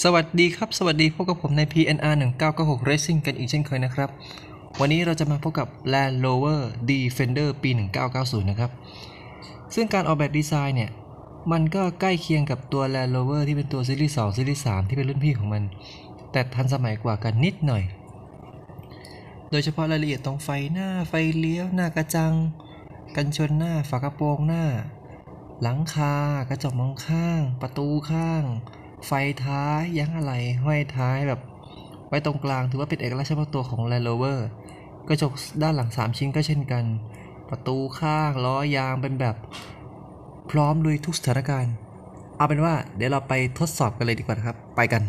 สวัสดีครับ สวัสดีพบกับผมใน PNR 1996 Racing กันอีกเช่นเคยนะครับ วันนี้เราจะมาพบกับ Land Rover Defender ปี 1990 นะครับ ซึ่งการออกแบบดีไซน์เนี่ย มันก็ใกล้เคียงกับตัว Land Rover ที่เป็นตัวซีรีส์2ซีรีส์3ที่เป็นรุ่นพี่ของมัน แต่ทันสมัยกว่ากันนิดหน่อย โดยเฉพาะรายละเอียดตรงไฟหน้าไฟเลี้ยว หน้ากระจัง กันชนหน้าฝากระโปรงหน้า หลังคากระจกมองข้าง ประตูข้าง ไฟท้ายยั้งอะไรห้อยท้ายแบบ ไว้ตรงกลางถือว่าเป็นเอกลักษณ์เฉพาะตัวของ Land Rover กระจกด้านหลัง 3 ชิ้นก็เช่นกัน ประตูข้างล้อยางเป็นแบบ พร้อมลุยทุกสถานการณ์ เอาเป็นว่าเดี๋ยวเราไปทดสอบกันเลยดีกว่าครับ ไปกัน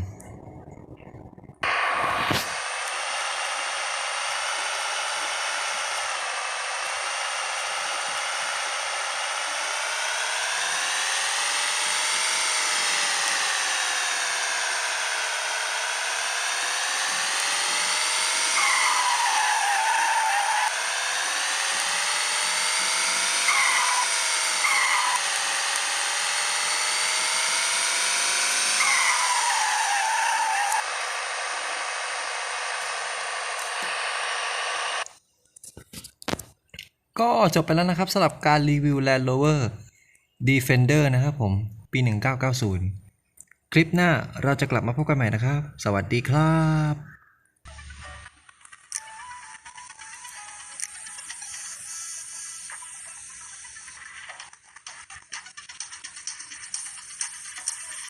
ก็จบไปแล้วนะครับสำหรับการรีวิว Land Rover Defender นะครับผม ปี 1990 คลิปหน้าเราจะกลับมาพบกันใหม่นะครับ สวัสดีครับ